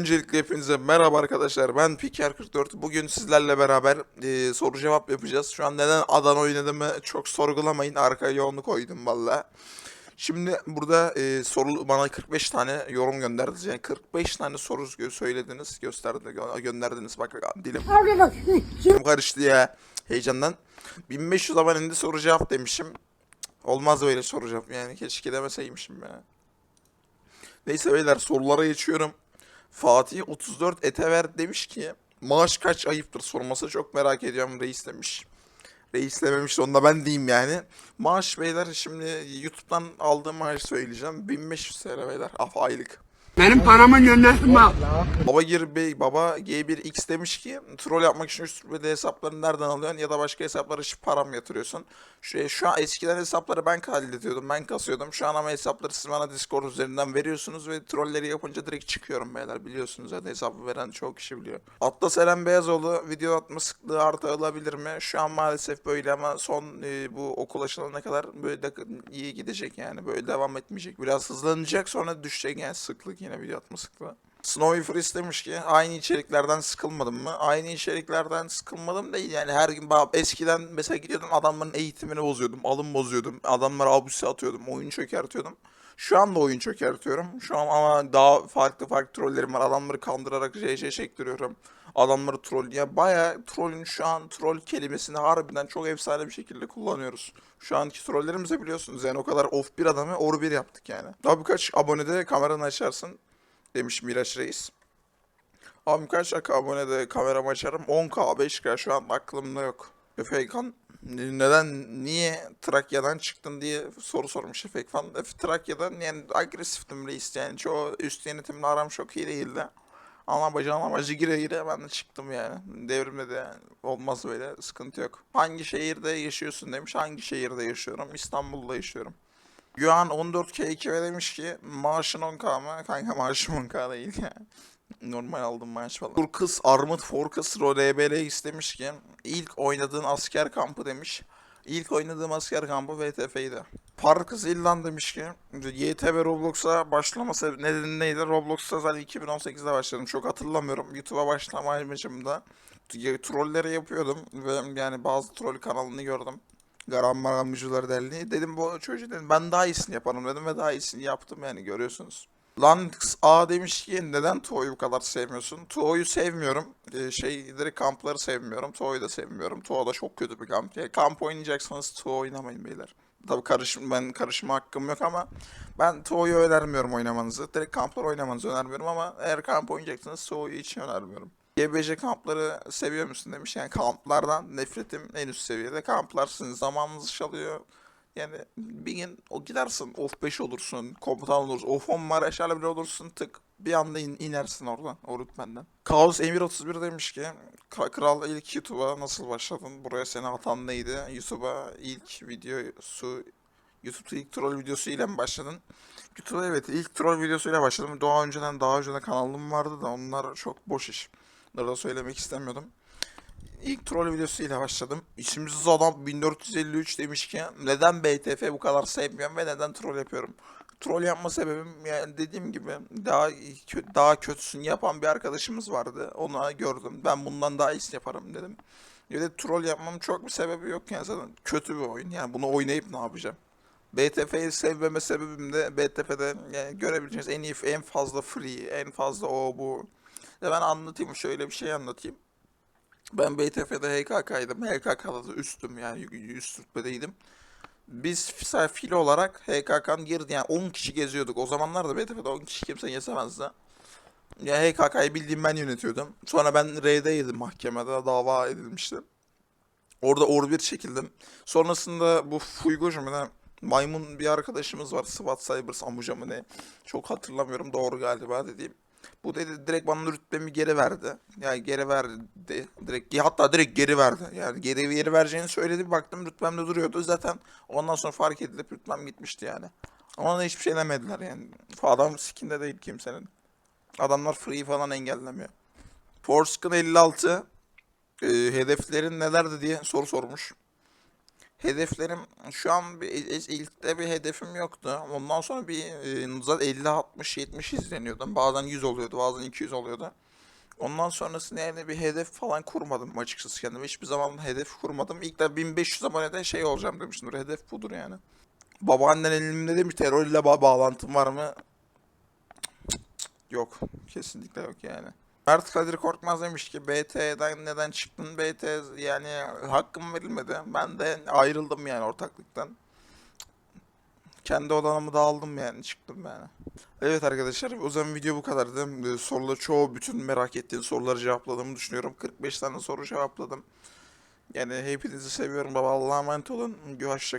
Öncelikle hepinize merhaba arkadaşlar. Ben Piker44. Bugün sizlerle beraber e, soru cevap yapacağız. Şu an neden Adana oynadığımı çok sorgulamayın. Arkaya yoğunluk koydum valla. Şimdi burada e, soru bana 45 tane yorum gönderdiniz. Yani 45 tane soru söylediniz, gösterdi, gö- gönderdiniz. Bak dilim dilim karıştı ya heyecandan. 1500 abonede soru cevap demişim. Olmaz böyle soru cevap yani keşke demeseymişim ya. Neyse beyler sorulara geçiyorum. Fatih 34 Etever demiş ki maaş kaç ayıptır sorması çok merak ediyorum reis demiş. Reis dememiş onu da ben diyeyim yani. Maaş beyler şimdi YouTube'dan aldığım maaşı söyleyeceğim. 1500 TL beyler af aylık. Benim paramı göndersin bak. Baba Gir Bey, Baba G1X demiş ki troll yapmak için üst rütbede hesaplarını nereden alıyorsun ya da başka hesaplara hiç param yatırıyorsun? Şu, şu an eskiden hesapları ben hallediyordum, ben kasıyordum. Şu an ama hesapları siz bana Discord üzerinden veriyorsunuz ve trolleri yapınca direkt çıkıyorum beyler biliyorsunuz zaten hesabı veren çok kişi biliyor. Atlas Eren Beyazoğlu video atma sıklığı artırılabilir mi? Şu an maalesef böyle ama son e, bu okul açılana kadar böyle de iyi gidecek yani böyle devam etmeyecek. Biraz hızlanacak sonra düşecek yani sıklık yine video atma sıklığı. Snowy Freeze demiş ki aynı içeriklerden sıkılmadım mı? Aynı içeriklerden sıkılmadım değil yani her gün ba- eskiden mesela gidiyordum adamların eğitimini bozuyordum, alım bozuyordum, adamlara abuse atıyordum, oyun çökertiyordum. Şu anda oyun çökertiyorum. Şu an ama daha farklı farklı trollerim var. Adamları kandırarak JJ çektiriyorum. Adamları troll ya bayağı trollün şu an troll kelimesini harbiden çok efsane bir şekilde kullanıyoruz. Şu anki trollerimiz de biliyorsunuz yani o kadar off bir adamı or bir yaptık yani. Daha birkaç abonede kameranı açarsın demiş Miraç Reis. Abi kaç abonede kameramı açarım? 10k 5k şu an aklımda yok. Efekan neden niye Trakya'dan çıktın diye soru sormuş Efekan. Efe Trakya'dan yani agresiftim reis yani çoğu üst yönetimle aram çok iyi değildi. Ama bacağın amacı gire gire ben de çıktım yani. Devrimde de olmaz böyle sıkıntı yok. Hangi şehirde yaşıyorsun demiş. Hangi şehirde yaşıyorum? İstanbul'da yaşıyorum. Yuan 14K2 demiş ki maaşın 10k mı? Kanka maaşım 10k değil yani. Normal aldım maaş falan. Turkız Armut Forkas RBL istemiş ki ilk oynadığın asker kampı demiş. İlk oynadığım asker kampı VTF'ydi. Parkız İllan demiş ki YT ve Roblox'a başlama sebebi nedeni neydi? Roblox'a zaten 2018'de başladım. Çok hatırlamıyorum. YouTube'a başlama amacımda trolleri yapıyordum ve yani bazı troll kanalını gördüm. Garam Maramcılar Derneği. Dedim bu çocuğu dedim ben daha iyisini yaparım dedim ve daha iyisini yaptım yani görüyorsunuz. Lanx A demiş ki neden Toğ'yu bu kadar sevmiyorsun? Toğ'yu sevmiyorum. Ee, şey direkt kampları sevmiyorum. Toğ'yu da sevmiyorum. Toğ da çok kötü bir kamp. Yani kamp oynayacaksanız Toğ oynamayın beyler. Tabii karışım ben karışma hakkım yok ama ben Toğ'yu önermiyorum oynamanızı. Direkt kamplar oynamanızı önermiyorum ama eğer kamp oynayacaksanız Toğ'yu hiç önermiyorum. GBC kampları seviyor musun demiş. Yani kamplardan nefretim en üst seviyede. Kamplar sizin zamanınızı çalıyor. Yani bir gün o gidersin off 5 olursun, komutan olursun, off 10 mareşal bile olursun tık bir anda in- inersin oradan, o rütbenden. Kaos Emir 31 demiş ki "Ka- Kral ilk YouTube'a nasıl başladın? Buraya seni atan neydi? YouTube'a ilk videosu YouTube'da ilk troll videosu ile mi başladın? YouTube'a evet ilk troll videosuyla başladım. Daha önceden daha önceden kanalım vardı da onlar çok boş iş. Bunları da söylemek istemiyordum. İlk troll videosuyla başladım. İsimsiz adam 1453 demiş ki neden BTF bu kadar sevmiyorum ve neden troll yapıyorum? Troll yapma sebebim yani dediğim gibi daha daha kötüsünü yapan bir arkadaşımız vardı. Onu gördüm. Ben bundan daha iyisini yaparım dedim. Bir de troll yapmam çok bir sebebi yok yani zaten kötü bir oyun. Yani bunu oynayıp ne yapacağım? BTF'yi sevmeme sebebim de BTF'de yani görebileceğiniz en iyi en fazla free, en fazla o bu. Ya ben anlatayım şöyle bir şey anlatayım. Ben BTF'de HKK'ydım. HKK'da da üstüm yani üst rütbedeydim. Biz fi- fil olarak HKK'nın girdi yani 10 kişi geziyorduk. O zamanlar da BTF'de 10 kişi kimse gezemezdi. Ya HKK'yı bildiğim ben yönetiyordum. Sonra ben R'deydim mahkemede dava edilmişti. Orada or bir çekildim. Sonrasında bu Fuygocu mu ne? Maymun bir arkadaşımız var. SWAT Cybers Amuca mı ne? Çok hatırlamıyorum. Doğru galiba dediğim. Bu dedi direkt bana rütbemi geri verdi. Yani geri verdi. Direkt hatta direkt geri verdi. Yani geri geri vereceğini söyledi. Baktım rütbemde duruyordu. Zaten ondan sonra fark edilip rütbem gitmişti yani. Ona da hiçbir şey demediler yani. Adam skinde değil kimsenin. Adamlar free falan engellemiyor. Forskin 56 e, hedeflerin nelerdi diye soru sormuş. Hedeflerim şu an bir, ilkte bir hedefim yoktu. Ondan sonra bir e, zaten 50 60 70 izleniyordum. Bazen 100 oluyordu, bazen 200 oluyordu. Ondan sonrasında yani bir hedef falan kurmadım açıkçası kendime. Hiçbir zaman hedef kurmadım. İlk de 1500 abonede şey olacağım demiştim. Hedef budur yani. Babaannen elimde demiş terör ile ba- bağlantım var mı? Yok. Kesinlikle yok yani. Mert Kadir Korkmaz demiş ki BT'den neden çıktın? BT yani hakkım verilmedi. Ben de ayrıldım yani ortaklıktan. Kendi odanımı da aldım yani çıktım yani. Evet arkadaşlar o zaman video bu kadardı. Ee, Soruları çoğu bütün merak ettiğin soruları cevapladığımı düşünüyorum. 45 tane soru cevapladım. Yani hepinizi seviyorum baba Allah'a emanet olun. Hoşça kalın.